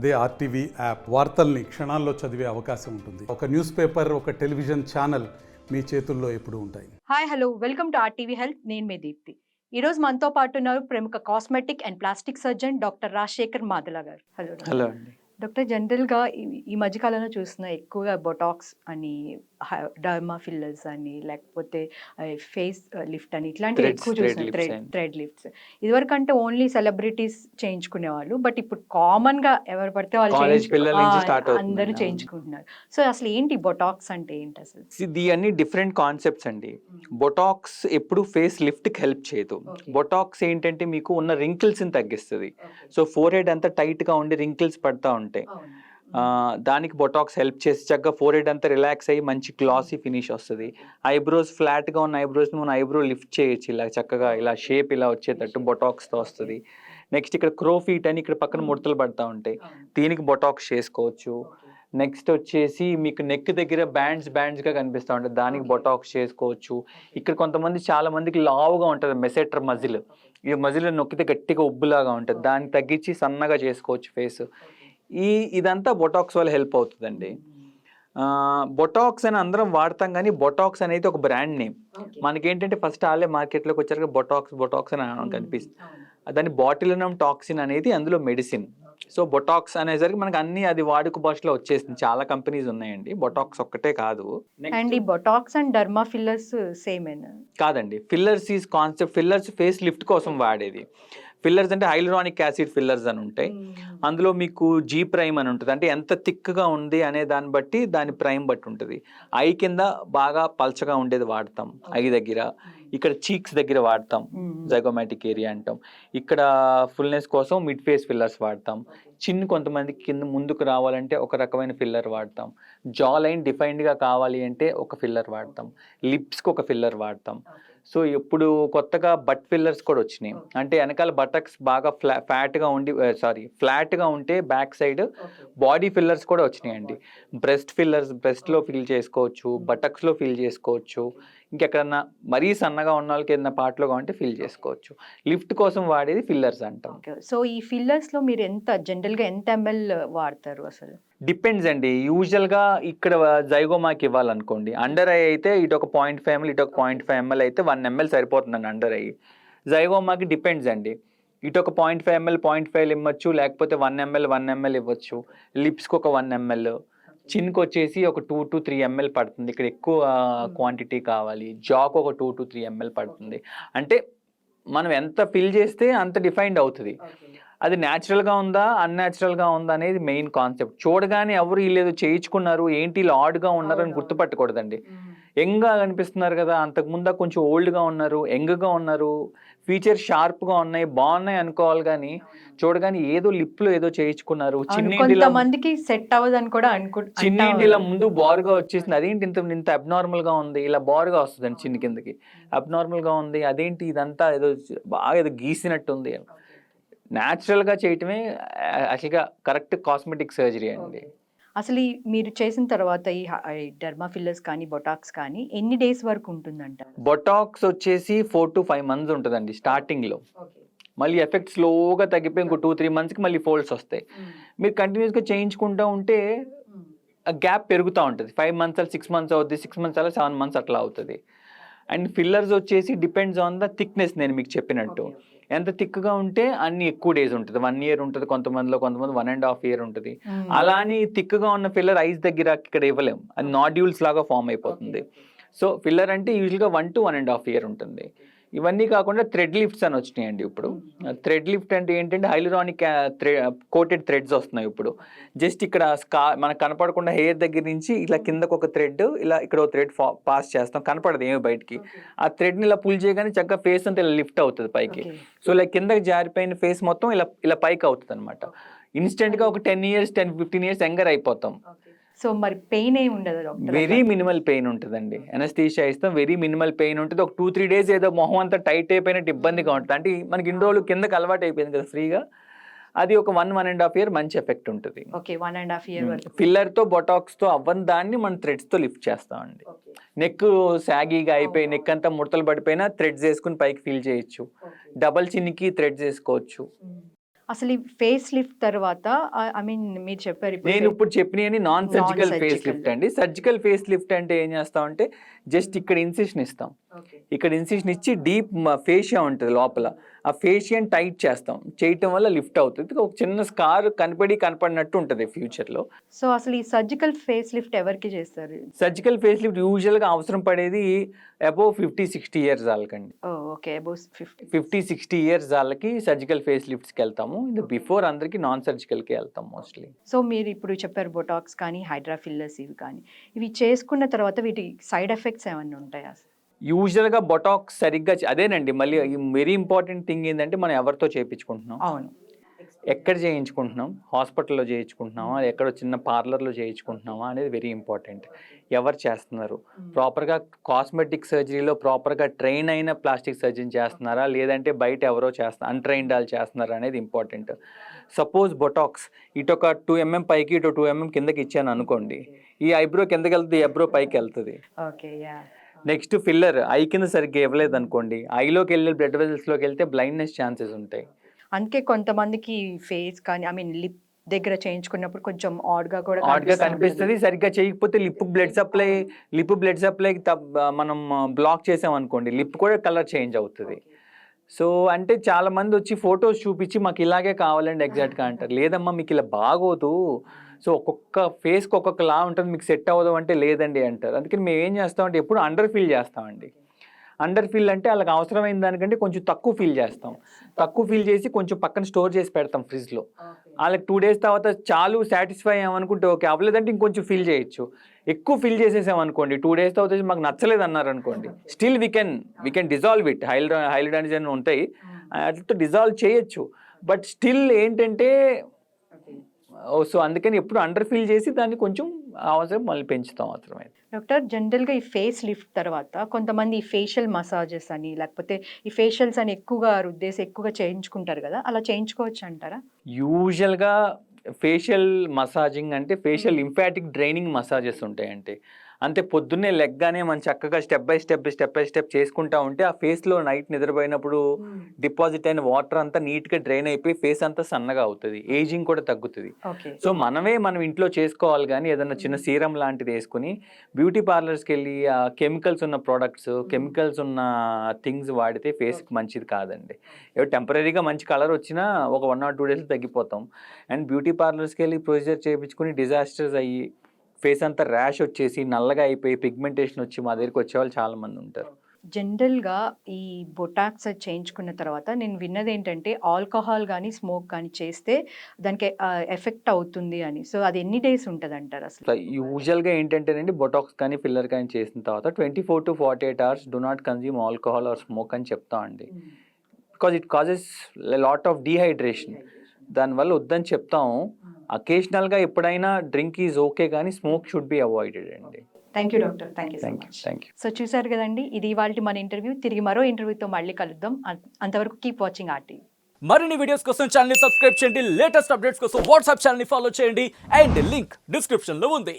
అదే RTV app వార్తల్ని క్షణాల్లో చదివే అవకాశం ఉంటుంది. ఒక న్యూస్ పేపర్ ఒక టెలివిజన్ ఛానల్ మీ చేతుల్లో ఎప్పుడూ ఉంటాయి. Hi hello. Welcome to RTV health. నేను మీ దీప్తి. ఈ రోజు మనతో పాటు ఉన్నారు ప్రముఖ cosmetic and plastic surgeon doctor Rajasekhar Madala garu. Hello hello అండి. డాక్టర్ జనరల్గా ఈ- ఈ మధ్యకాలంలో చూస్తున్న ఎక్కువగా బొటాక్స్ అని డర్మా ఫిల్లర్స్ అని లేకపోతే ఫేస్ లిఫ్ట్ అని ఇట్లాంటివి ఎక్కువ lifts థ్రెడ్. థ్రెడ్ లిఫ్ట్స్ ఇదివరకు అంటే ఓన్లీ సెలబ్రిటీస్ చేయించుకునేవాళ్ళు బట్ ఇప్పుడు కామన్గా ఎవరు పడితే వాళ్ళు. అందరూ. చేయించుకుంటున్నారు. సో అసలు ఏంటి బొటాక్స్ అంటే ఏంటి అసలు? ఇది అన్ని డిఫరెంట్ కాన్సెప్ట్స్ అండి. బొటాక్స్ ఎప్పుడు ఫేస్ లిఫ్ట్కి హెల్ప్ చేయదు. బొటాక్స్ ఏంటంటే మీకు ఉన్న wrinkles ని తగ్గిస్తుంది. సో ఫోర్ హెడ్ అంతా టైట్గా ఉండి రింకిల్స్ పడతా ఉంటాయి. దానికి బొటాక్స్ హెల్ప్ చేసి చక్కగా ఫోర్ హెడ్ అంతా రిలాక్స్ అయ్యి మంచి గ్లాసీ ఫినిష్ వస్తుంది. ఐబ్రోస్ ఫ్లాట్గా ఉన్న ఐబ్రోస్ మనం ఐబ్రో లిఫ్ట్ చేయొచ్చు ఇలా చక్కగా ఇలా షేప్ ఇలా వచ్చేటట్టు బొటాక్స్తో వస్తుంది. నెక్స్ట్ ఇక్కడ క్రో ఫీట్ అని ఇక్కడ పక్కన ముడతలు పడతా ఉంటాయి. దీనికి బొటాక్స్ చేసుకోవచ్చు. నెక్స్ట్ వచ్చేసి మీకు నెక్ దగ్గర బ్యాండ్స్ బ్యాండ్స్గా కనిపిస్తూ ఉంటుంది దానికి. బొటాక్స్ చేసుకోవచ్చు. ఇక్కడ కొంతమంది చాలా మందికి లావుగా ఉంటుంది మెసెటర్ మజిల్. ఈ మజిల్ నొక్కితే గట్టిగా ఉబ్బులాగా ఉంటుంది. దాన్ని తగ్గించి సన్నగా చేసుకోవచ్చు ఫేస్. ఈ ఇదంతా బొటాక్స్ వల్ల హెల్ప్ అవుతుందండి. బొటాక్స్ అని అందరం వాడతాం కానీ బొటాక్స్ అనేది ఒక బ్రాండ్ నేమ్ మనకేంటంటే ఫస్ట్ వాళ్ళే మార్కెట్లోకి వచ్చాక బొటాక్స్ బొటాక్స్ అని కనిపిస్తుంది. దాని బాటిలినం టాక్సిన్ అనేది అందులో మెడిసిన్ సో బొటాక్స్ అనేసరికి మనకి అన్ని అది వాడుక భాషలో వచ్చేసింది. చాలా కంపెనీస్ ఉన్నాయండి. బొటాక్స్ ఒక్కటే కాదు. అండ్ ఈ బొటాక్స్ అండ్ డర్మా ఫిల్లర్స్ సేమేనా కాదండి. Fillers is concept fillers face lift కోసం వాడేది. ఫిల్లర్స్ అంటే హైలరానిక్ యాసిడ్ ఫిల్లర్స్ అని ఉంటాయి. అందులో మీకు జీ ప్రైమ్ అని ఉంటుంది. అంటే ఎంత థిక్గా ఉంది అనే దాన్ని బట్టి దాని ప్రైమ్ బట్టి ఉంటుంది. ఐ కింద బాగా పల్చగా ఉండేది వాడతాం. ఐ దగ్గర. ఇక్కడ చీక్స్ దగ్గర వాడతాం. జైగోమాటిక్ ఏరియా అంటాం. ఇక్కడ ఫుల్నెస్ కోసం మిడ్ ఫేస్ ఫిల్లర్స్ వాడతాం. చిన్న కొంతమందికి కింద ముందుకు రావాలంటే ఒక రకమైన ఫిల్లర్ వాడతాం. జా లైన్ డిఫైన్డ్గా కావాలి అంటే ఒక ఫిల్లర్ వాడతాం. లిప్స్కి ఒక ఫిల్లర్ వాడతాం. సో ఇప్పుడు కొత్తగా బట్ ఫిల్లర్స్ కూడా వచ్చినాయి. అంటే వెనకాల బటక్స్ బాగా ఫ్లా ఫ్యాట్గా ఉండి సారీ ఫ్లాట్గా ఉంటే బ్యాక్ సైడ్ బాడీ ఫిల్లర్స్ కూడా వచ్చినాయండి. బ్రెస్ట్ ఫిల్లర్స్ బ్రెస్ట్లో ఫిల్ చేసుకోవచ్చు బటక్స్లో ఫిల్ చేసుకోవచ్చు. ఇంకెక్కడన్నా మరీ సన్నగా ఉన్న వాళ్ళకి ఏదైనా పార్ట్లో కావాలంటే ఫిల్ చేసుకోవచ్చు. లిఫ్ట్ కోసం వాడేది ఫిల్లర్స్ అంటాం. సో ఈ ఫిల్లర్స్లో మీరు ఎంత జనరల్గా ఎంత ఎంఎల్ వాడతారు అసలు? డిపెండ్స్ అండి. యూజువల్గా ఇక్కడ జైగోమాకి ఇవ్వాలనుకోండి. అండర్ ఐ అయితే ఇటు ఒక పాయింట్ ఫైవ్ ఎంఎల్ ఇటు ఒక పాయింట్ ఫైవ్ ఎంఎల్ అయితే వన్ ఎంఎల్ సరిపోతుందండి అండర్ ఐ జైగోమాకి డిపెండ్స్ అండి. ఇటు ఒక point five ml point five ఇవ్వచ్చు లేకపోతే వన్ ఎంఎల్ వన్ ఎంఎల్ ఇవ్వచ్చు. లిప్స్కి ఒక వన్ ఎంఎల్ చిన్కి వచ్చేసి ఒక టూ టు త్రీ ఎంఎల్ పడుతుంది. ఇక్కడ ఎక్కువ క్వాంటిటీ కావాలి. జాక్ ఒక టూ టు త్రీ ఎంఎల్ పడుతుంది. అంటే మనం ఎంత ఫిల్ చేస్తే అంత డిఫైన్డ్ అవుతుంది. అది న్యాచురల్గా ఉందా అన్యాచురల్గా ఉందా అనేది మెయిన్ కాన్సెప్ట్. చూడగానే ఎవరు వీళ్ళు చేయించుకున్నారు ఏంటి ఇలా ఆడ్గా ఉన్నారు అని గుర్తుపట్టకూడదండి. యంగ్గా కనిపిస్తున్నారు కదా అంతకు ముందా కొంచెం ఓల్డ్గా ఉన్నారు యంగ్గా ఉన్నారు ఫీచర్ షార్ప్గా ఉన్నాయి బాగున్నాయి అనుకోవాలి కానీ చూడగానే ఏదో లిప్లో ఏదో చేయించుకున్నారు. చిన్న ఇంటిలో కొంతమందికి సెట్ అవ్వదని కూడా అనుకు చిన్న ఉన్నారు. ముందు బారుగా వచ్చేసింది. అదేంటి ఇంత ఇంత అబ్నార్మల్గా ఉంది? ఇలా బారుగా వస్తుందండి చిన్న కిందకి. అబ్నార్మల్గా ఉంది అదేంటి ఇదంతా ఏదో బాగా ఏదో గీసినట్టు ఉంది న్యాచురల్గా చేయటమే యాక్చువల్గా కరెక్ట్ కాస్మెటిక్ సర్జరీ అండి. అసలు ఈ మీరు చేసిన తర్వాత ఈ డర్మా ఫిల్లర్స్ కానీ బొటాక్స్ కానీ ఎన్ని డేస్ వరకు ఉంటుందంటారు? బొటాక్స్ వచ్చేసి ఫోర్ టు ఫైవ్ మంత్స్ ఉంటుందండి స్టార్టింగ్లో. మళ్ళీ ఎఫెక్ట్ స్లోగా తగ్గిపోయి ఇంకో టూ త్రీ మంత్స్కి మళ్ళీ ఫోల్డ్స్ వస్తాయి. మీరు కంటిన్యూస్గా చేయించుకుంటూ ఉంటే ఆ గ్యాప్ పెరుగుతూ ఉంటుంది. ఫైవ్ మంత్స్ అలా సిక్స్ మంత్స్ అవుతుంది సిక్స్ మంత్స్ అలా సెవెన్ మంత్స్ అట్లా అవుతుంది. అండ్ ఫిల్లర్స్ వచ్చేసి డిపెండ్స్ ఆన్ ద థిక్నెస్ నేను మీకు చెప్పినట్టు. ఎంత థిక్గా ఉంటే అన్ని ఎక్కువ డేస్ ఉంటుంది. వన్ ఇయర్ ఉంటుంది కొంతమందిలో కొంతమంది వన్ అండ్ హాఫ్ ఇయర్ ఉంటుంది. అలా అని థిక్గా ఉన్న ఫిల్లర్ ఐస్ దగ్గర ఇక్కడ ఇవ్వలేం. అది నాడ్యూల్స్ లాగా ఫామ్ అయిపోతుంది. సో ఫిల్లర్ అంటే యూజువల్గా one to one and half year ఉంటుంది. ఇవన్నీ కాకుండా థ్రెడ్ లిఫ్ట్స్ అని వచ్చినాయండి ఇప్పుడు. థ్రెడ్ లిఫ్ట్ అంటే ఏంటంటే హైలరానిక్ కోటెడ్ థ్రెడ్స్ వస్తున్నాయి ఇప్పుడు. జస్ట్ ఇక్కడ స్కా మనకు కనపడకుండా హెయిర్ దగ్గర నుంచి ఇలా కిందకు ఒక థ్రెడ్ ఇలా ఇక్కడ ఒక థ్రెడ్ పాస్ చేస్తాం. కనపడదు ఏమి బయటికి. ఆ థ్రెడ్ని ఇలా పుల్ చేయగానే చక్కగా ఫేస్ అంతా ఇలా లిఫ్ట్ అవుతుంది పైకి. సో ఇలా కిందకి జారిపోయిన ఫేస్ మొత్తం ఇలా ఇలా పైకి అవుతుంది అనమాట ఇన్స్టెంట్గా ఒక ten years ten fifteen years younger అయిపోతాం. సో మరి పెయిన్ ఏమి ఉండదు డాక్టర్? వెరీ మినిమల్ పెయిన్ ఉంటుందండి. ఎనస్థీషియా ఇస్తాం వెరీ మినిమల్ పెయిన్ ఉంటుంది. ఒక టూ త్రీ డేస్ ఏదో మొహం అంతా టైట్ అయిపోయినట్టు ఇబ్బందిగా ఉంటుంది. అంటే మనకి ఇన్ని రోజులు కిందకి అలవాటు అయిపోయింది కదా ఫ్రీగా అది ఒక one one and half year మంచి ఎఫెక్ట్ ఉంటుంది. Okay one and half year ఫిల్లర్తో బొటాక్స్తో అవ్వని దాన్ని మనం థ్రెడ్స్తో లిఫ్ట్ చేస్తామండి. నెక్ సాగీగా అయిపోయి నెక్ అంతా ముడతలు పడిపోయినా థ్రెడ్స్ వేసుకుని పైకి ఫీల్ చేయొచ్చు. డబల్ చిన్నికి థ్రెడ్స్ వేసుకోవచ్చు. అసలు ఈ ఫేస్ లిఫ్ట్ తర్వాత ఐ మీన్ మీరు చెప్పారు నేను ఇప్పుడు చెప్పినవి నాన్ సర్జికల్ ఫేస్. లిఫ్ట్ అండి. సర్జికల్ ఫేస్ లిఫ్ట్ అంటే ఏం చేస్తాం అంటే జస్ట్ ఇక్కడ ఇన్సిషన్ ఇస్తాం. ఇక్కడ ఇన్సిషన్ ఇచ్చి డీప్ ఫేషియా ఉంటుంది లోపల. ఆ ఫేషియన్ టైట్ చేస్తాం. చేయటం వల్ల లిఫ్ట్ అవుతుంది. ఒక చిన్న స్కార్ కనపడి కనపడినట్టు ఉంటుంది ఫ్యూచర్లో సో అసలు ఈ సర్జికల్ ఫేస్ లిఫ్ట్ ఎవరికి చేస్తారు? సర్జికల్ ఫేస్ లిఫ్ట్ యూజువల్గా అవసరం పడేది above fifty sixty years వాళ్ళకండి. Okay. Above fifty fifty sixty years వాళ్ళకి సర్జికల్ ఫేస్ లిఫ్ట్స్కి వెళ్తాము. ఇది బిఫోర్ అందరికి నాన్ సర్జికల్కి వెళ్తాం మోస్ట్లీ సో మీరు ఇప్పుడు చెప్పారు బొటాక్స్ కానీ హైడ్రా ఫిల్లర్స్ ఇవి కానీ. ఇవి చేసుకున్న తర్వాత వీటి సైడ్ ఎఫెక్ట్స్ ఏమైనా ఉంటాయా? యూజువల్గా బొటాక్స్ సరిగ్గా అదేనండి మళ్ళీ వెరీ ఇంపార్టెంట్ థింగ్ ఏంటంటే మనం ఎవరితో చేయించుకుంటున్నాం? అవును. ఎక్కడ చేయించుకుంటున్నాం? హాస్పిటల్లో చేయించుకుంటున్నామా? ఎక్కడో చిన్న పార్లర్లో చేయించుకుంటున్నామా అనేది వెరీ ఇంపార్టెంట్. ఎవరు చేస్తున్నారు? ప్రాపర్గా కాస్మెటిక్ సర్జరీలో ప్రాపర్గా ట్రైన్ అయిన ప్లాస్టిక్ సర్జన్ చేస్తున్నారా? లేదంటే బయట ఎవరో చేస్తున్నారు అన్ట్రైన్డ్ వాళ్ళు చేస్తున్నారా అనేది ఇంపార్టెంట్. సపోజ్ బొటాక్స్ ఇటు ఒక టూ ఎంఎం పైకి ఇటు టూ ఎంఎం కిందకి ఇచ్చాను అనుకోండి ఈ ఐబ్రో కిందకి వెళ్తుంది ఐబ్రో పైకి వెళ్తుంది okay yeah. Next filler eye కింద సరిగ్గా ఇవ్వలేదు అనుకోండి ఐలోకి వెళ్ళి బ్లడ్ వెజల్స్లోకి వెళ్తే బ్లైండ్నెస్ ఛాన్సెస్ ఉంటాయి. అందుకే కొంతమందికి ఫేస్ కానీ ఐ మీన్ లిప్ దగ్గర చేయించుకున్నప్పుడు కొంచెం ఆడ్గా కూడా హాట్గా కనిపిస్తూ కనిపిస్తుంది సరిగ్గా చేయకపోతే lip blood supply lip blood supply మనం బ్లాక్ చేసాం అనుకోండి లిప్ కూడా కలర్ చేంజ్ అవుతుంది. సో అంటే చాలా మంది వచ్చి ఫొటోస్ చూపించి మాకు ఇలాగే కావాలండి ఎగ్జాక్ట్గా అంటారు. లేదమ్మా మీకు ఇలా బాగోదు. సో ఒక్కొక్క ఫేస్కి ఒక్కొక్క లా ఉంటుంది మీకు సెట్ అవ్వదు అంటే లేదండి అంటారు. అందుకని మేము ఏం చేస్తామంటే ఎప్పుడు అండర్ ఫీల్ చేస్తామండి. అండర్ ఫీల్ అంటే వాళ్ళకి అవసరమైన దానికంటే కొంచెం తక్కువ ఫీల్ చేస్తాం. తక్కువ ఫీల్ చేసి కొంచెం పక్కన స్టోర్ చేసి పెడతాం ఫ్రిడ్జ్లో వాళ్ళకి టూ డేస్ తర్వాత చాలు సాటిస్ఫై అయ్యామనుకుంటే ఓకే. అవ్వలేదంటే ఇంకొంచెం ఫిల్ చేయొచ్చు. ఎక్కువ ఫిల్ చేసేసాం అనుకోండి టూ డేస్ తర్వాత మాకు నచ్చలేదు అన్నారు అనుకోండి still we can we can dissolve it Hail హైలిడానిజన్ ఉంటాయి. అట్లా డిజాల్వ్ చేయొచ్చు. బట్ స్టిల్ ఏంటంటే సో అందుకని ఎప్పుడు అండర్ ఫిల్ చేసి దాన్ని కొంచెం అవసరం మళ్ళీ పెంచుతాం అవసరమైతే డాక్టర్ జనరల్గా ఈ ఫేస్ లిఫ్ట్ తర్వాత కొంతమంది ఈ ఫేషియల్ మసాజెస్ అని లేకపోతే ఈ ఫేషియల్స్ అని ఎక్కువగా రుద్దేసి ఎక్కువగా చేయించుకుంటారు కదా అలా చేయించుకోవచ్చు అంటారా? యూజువల్గా ఫేషియల్ మసాజింగ్ అంటే ఫేషియల్ లింఫాటిక్ డ్రైనింగ్ మసాజెస్ ఉంటాయంటే అంతే పొద్దున్నే లెగ్గానే మనం చక్కగా step by step step by step చేసుకుంటా ఉంటే ఆ ఫేస్లో నైట్ నిద్రపోయినప్పుడు డిపాజిట్ అయిన వాటర్ అంతా నీట్గా డ్రైన్ అయిపోయి ఫేస్ అంతా సన్నగా అవుతుంది. ఏజింగ్ కూడా తగ్గుతుంది. సో మనమే మనం ఇంట్లో చేసుకోవాలి కానీ ఏదైనా చిన్న సీరం లాంటిది వేసుకుని బ్యూటీ పార్లర్స్కి వెళ్ళి ఆ కెమికల్స్ ఉన్న ప్రోడక్ట్స్ కెమికల్స్ ఉన్న థింగ్స్ వాడితే ఫేస్కి మంచిది కాదండి. టెంపరీగా మంచి కలర్ వచ్చినా ఒక వన్ ఆర్ టూ డేస్ తగ్గిపోతాం. అండ్ బ్యూటీ పార్లర్స్కి వెళ్ళి ప్రొసీజర్ చేయించుకుని డిజాస్టర్స్ అయ్యి ఫేస్ అంతా ర్యాష్ వచ్చేసి నల్లగా అయిపోయి పిగ్మెంటేషన్ వచ్చి మా దగ్గరికి వచ్చేవాళ్ళు చాలా మంది ఉంటారు. జనరల్గా ఈ బొటాక్స్ అది చేయించుకున్న తర్వాత నేను విన్నది ఏంటంటే ఆల్కహాల్ కానీ స్మోక్ కానీ చేస్తే దానికి ఎఫెక్ట్ అవుతుంది అని. సో అది ఎన్ని డేస్ ఉంటుంది అంటారు అసలు యూజువల్గా ఏంటంటేనండి బొటాక్స్ కానీ ఫిల్లర్ కానీ చేసిన తర్వాత twenty four to forty eight hours do not consume alcohol or smoke అని చెప్తామండి because it causes lot of dehydration. దానివల్ల వద్దని చెప్తాం. అకేషనల్గా ఎప్పుడైనా డ్రింక్ ఈజ్ ఓకే కానీ స్మోక్ షుడ్ బి అవాయిడెడ్ అండి. Thank you doctor thank you so thank you thank you so చూసారు కదండి ఇది ఇవాళ మన ఇంటర్వ్యూ తిరిగి మరో ఇంటర్వ్యూతో మళ్ళీ కలుద్దాం. అంతవరకు కీప్ వాచింగ్ ఆర్టీ మరిన్ని వీడియోస్ కోసం ఛానల్ సబ్స్క్రైబ్ చేయండి. లేటెస్ట్ అప్డేట్స్ కోసం వాట్సాప్ ఛానల్ ఫాలో చేయండి. అండ్ లింక్ డిస్క్రిప్షన్లో ఉంది.